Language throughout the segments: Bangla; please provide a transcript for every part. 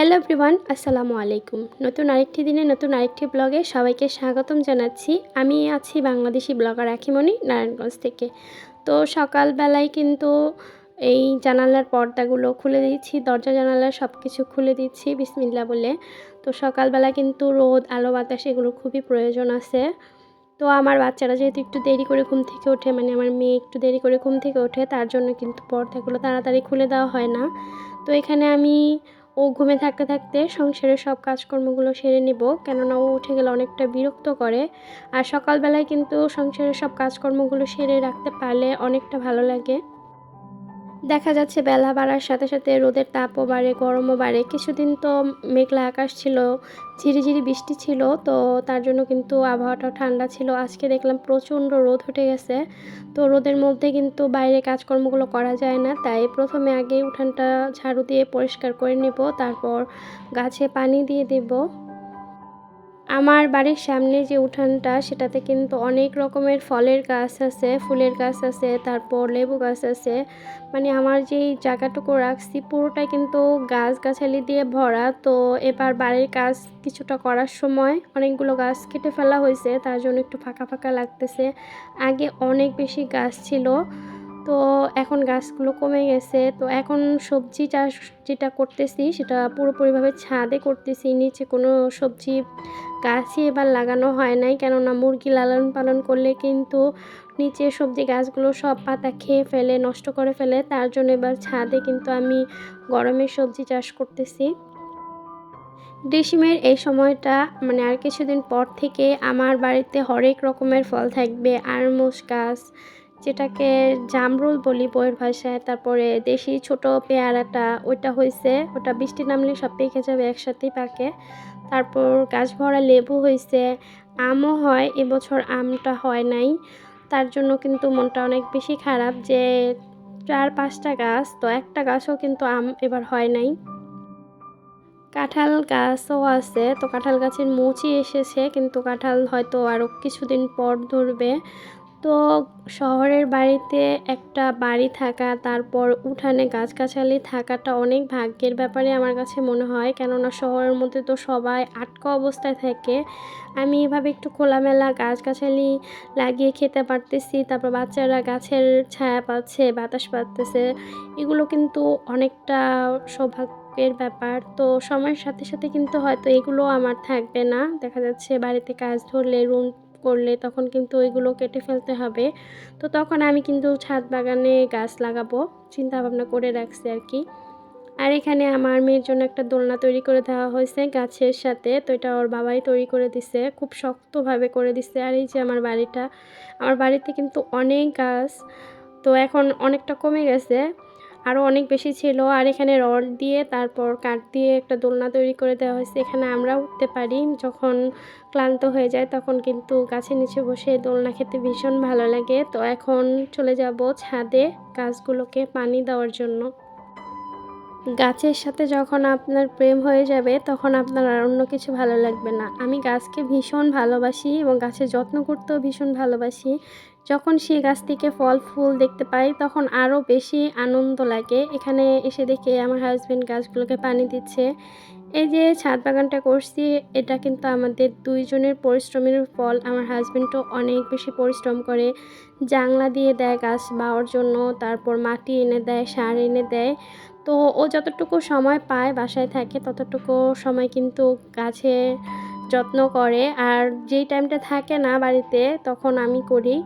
হ্যালো এভরিওয়ান আসসালামু আলাইকুম। নতুন আরেকটি দিনে নতুন আরেকটি ব্লগে সবাইকে স্বাগতম জানাচ্ছি। আমি আছি বাংলাদেশি ব্লগার আখিমণি নারায়ণগঞ্জ থেকে। তো সকালবেলায় কিন্তু এই জানালার পর্দাগুলো খুলে দিচ্ছি দরজা জানালা সব কিছু খুলে দিচ্ছি বিসমিল্লা বলে। তো সকালবেলা কিন্তু রোদ, আলো, বাতাস এগুলো খুবই প্রয়োজন আছে। তো আমার বাচ্চারা যেহেতু একটু দেরি করে ঘুম থেকে ওঠে মানে আমার মেয়ে একটু দেরি করে ঘুম থেকে ওঠে, তার জন্য কিন্তু পর্দাগুলো তাড়াতাড়ি খুলে দেওয়া হয় না। তো এখানে আমি ও ঘুমে থাকতে থাকতে সংসারের সব কাজকর্মগুলো সেরে নেব, কেননা ও উঠে গেলে অনেকটা বিরক্ত করে। আর সকালবেলায় কিন্তু সংসারের সব কাজকর্মগুলো সেরে রাখতে পারলে অনেকটা ভালো লাগে। দেখা যাচ্ছে বেলা বাড়ার সাথে সাথে রোদের তাপও বাড়ে, গরমও বাড়ে। কিছুদিন তো মেঘলা আকাশ ছিল, ঝিরিঝিরি বৃষ্টি ছিল, তো তার জন্য কিন্তু আবহাওয়াটাও ঠান্ডা ছিল। আজকে দেখলাম প্রচণ্ড রোদ উঠে গেছে, তো রোদের মধ্যে কিন্তু বাইরে কাজকর্মগুলো করা যায় না, তাই প্রথমে আগে উঠানটা ঝাড়ু দিয়ে পরিষ্কার করে নেব, তারপর গাছে পানি দিয়ে দেব। আমার বাড়ির সামনে যে উঠানটা, সেটাতে কিন্তু অনেক রকমের ফলের গাছ আছে, ফুলের গাছ আছে, তারপর লেবু গাছ আছে। মানে আমার যেই জায়গাটুকু রাখছি, পুরোটাই কিন্তু গাছ গাছালি দিয়ে ভরা। তো এবার বাড়ির কাজ কিছুটা করার সময় অনেকগুলো গাছ কেটে ফেলা হয়েছে, তার জন্য একটু ফাঁকা ফাঁকা লাগতেছে। আগে অনেক বেশি গাছ ছিল। তো এখন গাছগুলো কমে গেছে। তো এখন সবজি চাষ যেটা করতেছি সেটা পুরোপুরিভাবে ছাদে করতেছি। নিচে কোনো সবজি গাছই এবার লাগানো হয় নাই। কেননা মুরগি লালন পালন করলে কিন্তু নিচে সবজি গাছগুলো সব পাতা খেয়ে ফেলে, নষ্ট করে ফেলে। তার জন্য এবার ছাদে কিন্তু আমি গরমের সবজি চাষ করতেছি। গ্রীষ্মের এই সময়টা মানে আর কিছুদিন পর থেকে আমার বাড়িতে হরেক রকমের ফল থাকবে। আরমুজ গাছ যেটাকে জামরুল বলি বইয়ের ভাষায়, তারপরে দেশি ছোট পেয়ারাটা ওইটা হয়েছে ওটা বৃষ্টি নামলে সব পেকে যাবে, একসাথেই পাকে। তারপর গাছ ভরা লেবু হয়েছে আমও হয়, এবছর আমটা হয় নাই। তার জন্য কিন্তু মনটা অনেক বেশি খারাপ যে চার পাঁচটা গাছ, তো একটা গাছও কিন্তু আম এবার হয় নাই। কাঁঠাল গাছও আছে, তো কাঁঠাল গাছের মুচি এসেছে, কিন্তু কাঁঠাল হয়তো আরও কিছুদিন পর ধরবে। তো শহরের বাড়িতে একটা বাড়ি থাকা, তারপর উঠানে গাছগাছালি থাকাটা অনেক ভাগ্যের ব্যাপারে আমার কাছে মনে হয়। কেননা শহরের মধ্যে তো সবাই আটকা অবস্থায় থাকে। আমি এভাবে একটু খোলামেলা গাছগাছালি লাগিয়ে খেতে পারতেছি, তারপর বাচ্চারা গাছের ছায়া পাচ্ছে, বাতাস পাচ্ছে, এগুলো কিন্তু অনেকটা সৌভাগ্য সৌভাগ্যের ব্যাপার। তো সময়ের সাথে সাথে কিন্তু হয়তো এগুলো আমার থাকবে না। দেখা যাচ্ছে বাড়িতে কাজ ধরলে রুম করলে তখন কিন্তু ওইগুলো কেটে ফেলতে হবে। তো তখন আমি কিন্তু ছাদ বাগানে গাছ লাগাবো চিন্তা ভাবনা করে রাখছি আর কি। আর এখানে আমার মেয়ের জন্য একটা দোলনা তৈরি করে দেওয়া হয়েছে গাছের সাথে। তো এটা ওর বাবাই তৈরি করে দিছে, খুব শক্তভাবে করে দিছে। আর এই যে আমার বাড়িটা, আমার বাড়িতে কিন্তু অনেক গাছ, তো এখন অনেকটা কমে গেছে। আরও অনেক বেশি ছিল। আর এখানে রড দিয়ে তারপর কাঠ দিয়ে একটা দোলনা তৈরি করে দেওয়া হয়েছে। এখানে আমরা উঠতে পারি। যখন ক্লান্ত হয়ে যায় তখন কিন্তু গাছের নিচে বসে দোলনা খেতে ভীষণ ভালো লাগে। তো এখন চলে যাব ছাদে গাছগুলোকে পানি দেওয়ার জন্য। গাছের সাথে যখন আপনার প্রেম হয়ে যাবে, তখন আপনার আর অন্য কিছু ভালো লাগবে না। আমি গাছকে ভীষণ ভালোবাসি এবং গাছের যত্ন করতেও ভীষণ ভালোবাসি। যখন সেই গাছ থেকে ফল, ফুল দেখতে পাই, তখন আরও বেশি আনন্দ লাগে। এখানে এসে দেখে আমার হাজব্যান্ড গাছগুলোকে পানি দিচ্ছে। এই যে ছাদ বাগানটা করছি, এটা কিন্তু আমাদের দুইজনের পরিশ্রমের ফল। আমার হাজব্যান্ডও অনেক বেশি পরিশ্রম করে। জাংলা দিয়ে দেয় গাছ বাওয়ার জন্য, তারপর মাটি এনে দেয়, সার এনে দেয়। তো ও যতটুকু সময় পায় বাসায় থাকে, ততটুকু সময় কিন্তু গাছে যত্ন করে। আর যেই টাইমটা থাকে না বাড়িতে, তখন আমি করি।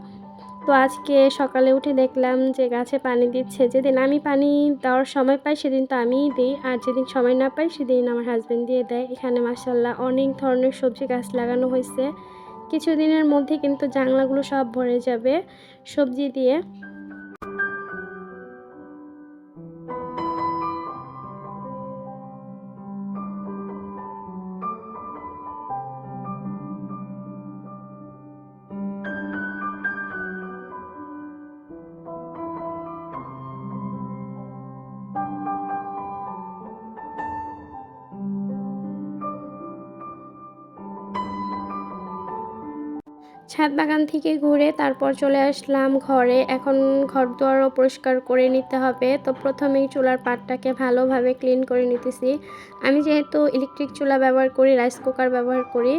তো আজকে সকালে উঠে দেখলাম যে গাছে পানি দিচ্ছে। যেদিন আমি পানি দেওয়ার সময় পাই, সেদিন তো আমিই দিই। আর যেদিন সময় না পাই, সেদিন আমার হাজব্যান্ড দিয়ে দেয়। এখানে মাসাল্লাহ অনেক ধরনের সবজি গাছ লাগানো হয়েছে। কিছুদিনের মধ্যে কিন্তু জাংলাগুলো সব ভরে যাবে সবজি দিয়ে। ছাদ বাগান থেকে ঘুরে তারপর চলে আসলাম ঘরে। এখন ঘর দুয়ারও পরিষ্কার করে নিতে হবে। তো প্রথমেই চুলার পাটটাকে ভালোভাবে ক্লিন করে নিতেছি। আমি যেহেতু ইলেকট্রিক চুলা ব্যবহার করি রাইস কুকার ব্যবহার করি,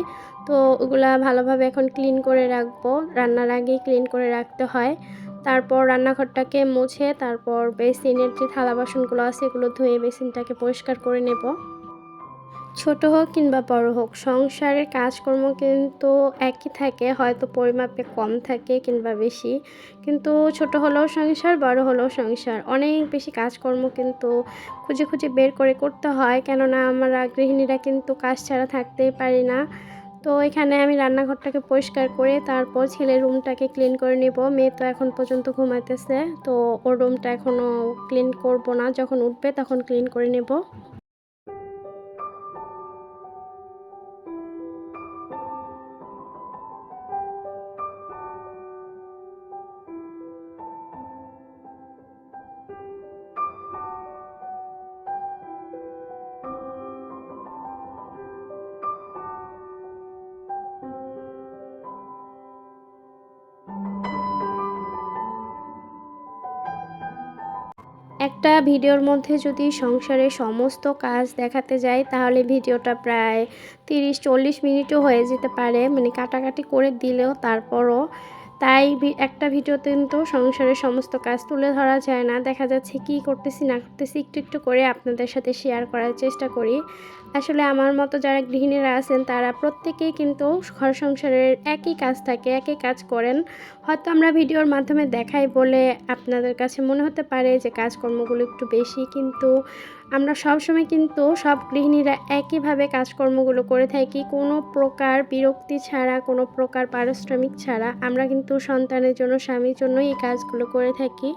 তো ওগুলা ভালোভাবে এখন ক্লিন করে রাখব। রান্নার আগেই ক্লিন করে রাখতে হয়। তারপর রান্নাঘরটাকে মুছে তারপর বেসিনের যে থালা বাসনগুলো আছে, এগুলো ধুয়ে বেসিনটাকে পরিষ্কার করে নেব। ছোট হোক কিংবা বড় হোক সংসারের কাজকর্ম কিন্তু একই থাকে, হয়তো পরিমাপে কম থাকে কিংবা বেশি। কিন্তু ছোট হলেও সংসার, বড় হলেও সংসার। অনেক বেশি কাজকর্ম কিন্তু খুঁজে খুঁজে বের করে করতে হয়। কেননা আমরা গৃহিণীরা কিন্তু কাজ ছাড়া থাকতেই পারি না। তো এখানে আমি রান্নাঘরটাকে পরিষ্কার করে তারপর ছেলের রুমটাকে ক্লিন করে নেব। মেয়ে তো এখন পর্যন্ত ঘুমাইতেছে, তো ওর রুমটা এখনও ক্লিন করব না। যখন উঠবে তখন ক্লিন করে নেব। একটা ভিডিওর মধ্যে যদি সংসারের সমস্ত কাজ দেখাতে যাই, তাহলে ভিডিওটা প্রায় তিরিশ চল্লিশ মিনিটও হয়ে যেতে পারে। মানে কাটাকাটি করে দিলেও তারপরও তাই একটা ভিডিওতে কিন্তু সংসারের সমস্ত কাজ তুলে ধরা যায় না। দেখা যাচ্ছে কি করতেছি, না করতেছি, একটু একটু করে আপনাদের সাথে শেয়ার করার চেষ্টা করি। আসলে আমার মতো যারা গৃহিণীরা আছেন, তারা প্রত্যেকেই কিন্তু ঘর সংসারের একই কাজ থাকে, একই কাজ করেন। হয়তো আমরা ভিডিওর মাধ্যমে দেখাই বলে আপনাদের কাছে মনে হতে পারে যে কাজকর্মগুলো একটু বেশি, কিন্তু আমরা সবসময় কিন্তু সব গৃহিণীরা একইভাবে কাজকর্মগুলো করে থাকি। কোনো প্রকার বিরক্তি ছাড়া, কোনো প্রকার পারিশ্রমিক ছাড়া আমরা কিন্তু সন্তানের জন্য, স্বামীর জন্যই এই কাজগুলো করে থাকি।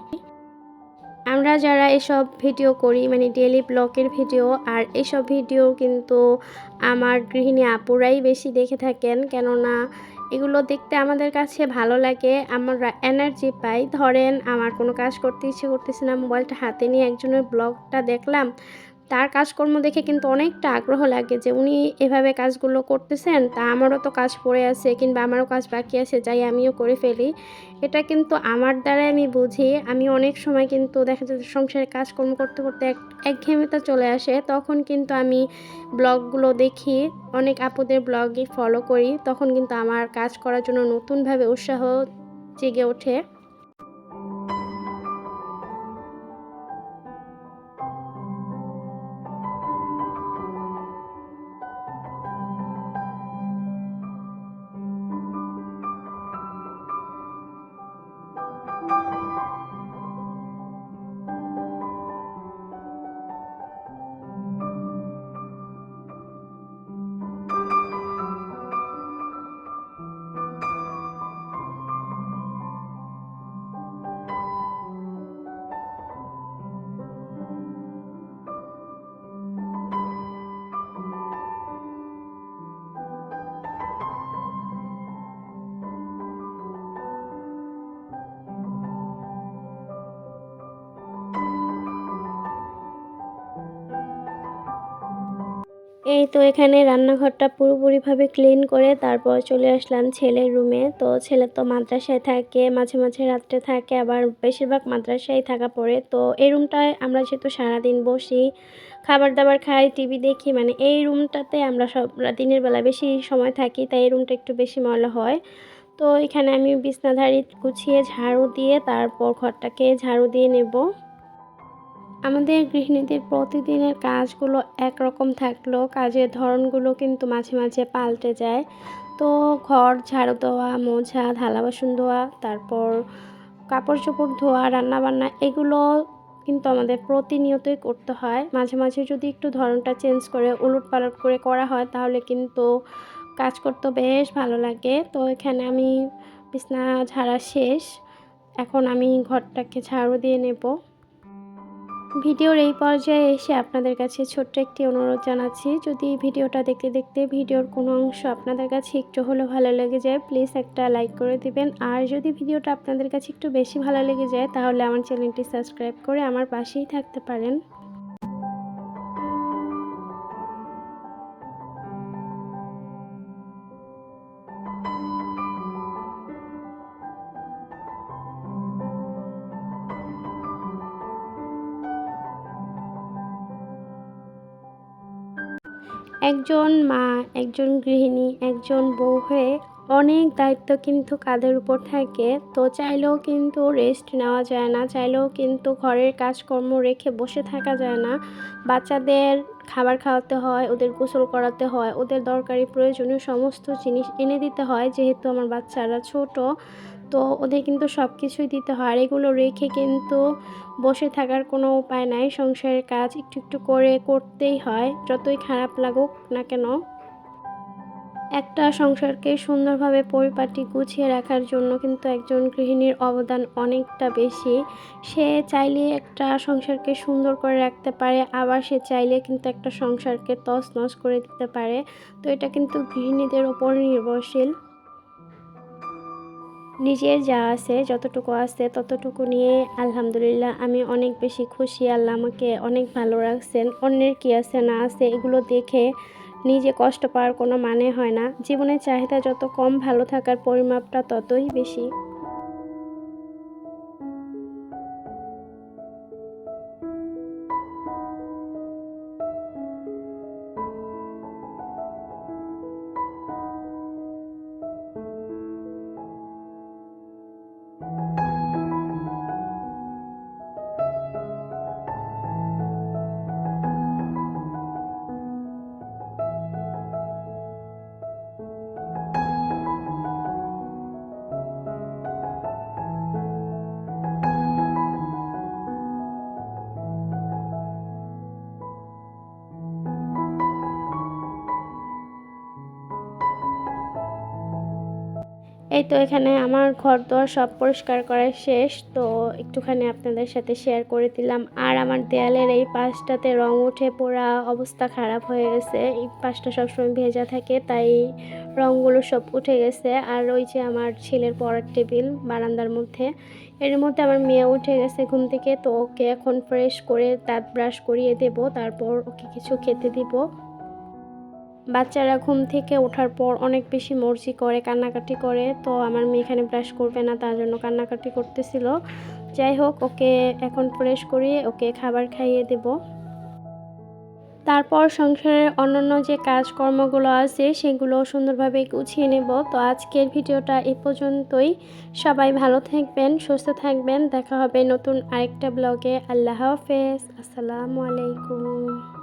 আমরা যারা এসব ভিডিও করি মানে ডেলি ব্লগের ভিডিও, আর এসব ভিডিও কিন্তু আমার গৃহিণী আপুরাই বেশি দেখে থাকেন। কেননা এগুলো দেখতে আমাদের কাছে ভালো লাগে, আমরা এনার্জি পাই। ধরেন, আমার কোনো কাজ করতে ইচ্ছে করতেছে না, মোবাইলটা হাতে নিয়ে একজনের ব্লগটা দেখলাম তার কাজকর্ম দেখে কিন্তু অনেকটা আগ্রহ লাগে যে উনি এভাবে কাজগুলো করতেছেন, তা আমারও তো কাজ পড়ে আছে কিংবা আমারও কাজ বাকি আছে, যাই আমিও করে ফেলি। এটা কিন্তু আমার দ্বারাই আমি বুঝি। আমি অনেক সময় কিন্তু দেখা যাচ্ছে সংসারের কাজকর্ম করতে করতে এক একঘেয়েমিতা চলে আসে। তখন কিন্তু আমি ব্লগগুলো দেখি, অনেক আপুদের ব্লগে ফলো করি। তখন কিন্তু আমার কাজ করার জন্য নতুনভাবে উৎসাহ জেগে ওঠে। এই তো এখানে রান্নাঘরটা পুরোপুরিভাবে ক্লিন করে তারপর চলে আসলাম ছেলের রুমে তো ছেলে তো মাদ্রাসায় থাকে, মাঝে মাঝে রাত্রে থাকে, আবার বেশিরভাগ মাদ্রাসায় থাকা পড়ে। তো এই রুমটায় আমরা যেহেতু সারাদিন বসি, খাবার দাবার খাই টিভি দেখি মানে এই রুমটাতে আমরা সব দিনের বেলা বেশি সময় থাকি, তাই এই রুমটা একটু বেশি ময়লা হয়। তো এখানে আমি বিছনাধারী গুছিয়ে ঝাড়ু দিয়ে তারপর ঘরটাকে ঝাড়ু দিয়ে নেব। আমাদের গৃহিণীদের প্রতিদিনের কাজগুলো একরকম থাকলেও কাজের ধরনগুলো কিন্তু মাঝে মাঝে পাল্টে যায়। তো ঘর, ঝাড়ু দেওয়া, মোছা, থালা বাসন ধোয়া, তারপর কাপড় চোপড় ধোয়া, রান্নাবান্না, এগুলো কিন্তু আমাদের প্রতিনিয়তই করতে হয়। মাঝে মাঝে যদি একটু ধরনটা চেঞ্জ করে উলট পালট করে করা হয়, তাহলে কিন্তু কাজ করতে বেশ ভালো লাগে। তো এখানে আমি বিছনা ঝাড়া শেষ। এখন আমি ঘরটাকে ঝাড়ু দিয়ে নেব। ভিডিওর এই পর্যায়ে এসে আপনাদের কাছে ছোট্ট একটি অনুরোধ জানাচ্ছি। যদি ভিডিওটা দেখতে দেখতে ভিডিওর কোনো অংশ আপনাদের কাছে একটু হলেও ভালো লেগে যায় প্লিজ একটা লাইক করে দিবেন। আর যদি ভিডিওটা আপনাদের কাছে একটু বেশি ভালো লেগে যায়, তাহলে আমার চ্যানেলটি সাবস্ক্রাইব করে আমার পাশেই থাকতে পারেন। একজন মা একজন গৃহিণী একজন বউ হয়ে অনেক দায়িত্ব কিন্তু কাঁধের উপর থাকে। তো চাইলেও কিন্তু রেস্ট নেওয়া যায় না, চাইলেও কিন্তু ঘরের কাজকর্ম রেখে বসে থাকা যায় না। বাচ্চাদের খাবার খাওয়াতে হয়, ওদের গোসল করাতে হয়, ওদের দরকারি প্রয়োজনীয় সমস্ত জিনিস এনে দিতে হয়, যেহেতু আমার বাচ্চারা ছোট। তো ওদের কিন্তু সব কিছুই দিতে হয়। আর এগুলো রেখে কিন্তু বসে থাকার কোনো উপায় নাই। সংসারের কাজ একটু একটু করে করতেই হয়, যতই খারাপ লাগুক না কেন। একটা সংসারকে সুন্দরভাবে পরিপাটি গুছিয়ে রাখার জন্য কিন্তু একজন গৃহিণীর অবদান অনেকটা বেশি। সে চাইলে একটা সংসারকে সুন্দর করে রাখতে পারে, আবার সে চাইলে কিন্তু একটা সংসারকে তছনছ করে দিতে পারে। তো এটা কিন্তু গৃহিণীদের ওপর নির্ভরশীল। নিজের যা আছে, যতটুকু আছে, ততটুকু নিয়ে আলহামদুলিল্লাহ আমি অনেক বেশি খুশি। আল্লাহ আমাকে অনেক ভালো রাখছেন। অন্যের কী আছে, না আছে, এগুলো দেখে নিজে কষ্ট পাওয়ার কোনো মানে হয় না। জীবনের চাহিদা যত কম, ভালো থাকার পরিমাপটা ততই বেশি। এই তো এখানে আমার ঘর দোর সব পরিষ্কার করা শেষ, তো একটুখানি আপনাদের সাথে শেয়ার করে দিলাম। আর আমার দেয়ালের এই পাশটাতে রং উঠে পোড়া অবস্থা খারাপ হয়ে গেছে। এই পাশটা সবসময় ভেজা থাকে, তাই রঙগুলো সব উঠে গেছে। আর ওই যে আমার ছেলের পড়ার টেবিল বারান্দার মধ্যে, এর মধ্যে আমার মেয়ে উঠে গেছে ঘুম থেকে, তো ওকে এখন ফ্রেশ করে দাঁত ব্রাশ করিয়ে দেব, তারপর ওকে কিছু খেতে দিব। বাচ্চারা ঘুম থেকে ওঠার পর অনেক বেশি মর্জি করে, কান্নাকাটি করে। তো আমার মেয়ে এখানে ব্রাশ করবে না, তার জন্য কান্নাকাটি করতেছিল। যাই হোক, ওকে এখন ফ্রেশ করিয়ে ওকে খাবার খাইয়ে দেব। তারপর সংসারের অন্যান্য যে কাজকর্মগুলো আছে, সেগুলো সুন্দরভাবে গুছিয়ে নেব। তো আজকের ভিডিওটা এ পর্যন্তই। সবাই ভালো থাকবেন, সুস্থ থাকবেন। দেখা হবে নতুন আরেকটা ব্লগে আল্লাহ হাফেজ। আসসালামু আলাইকুম।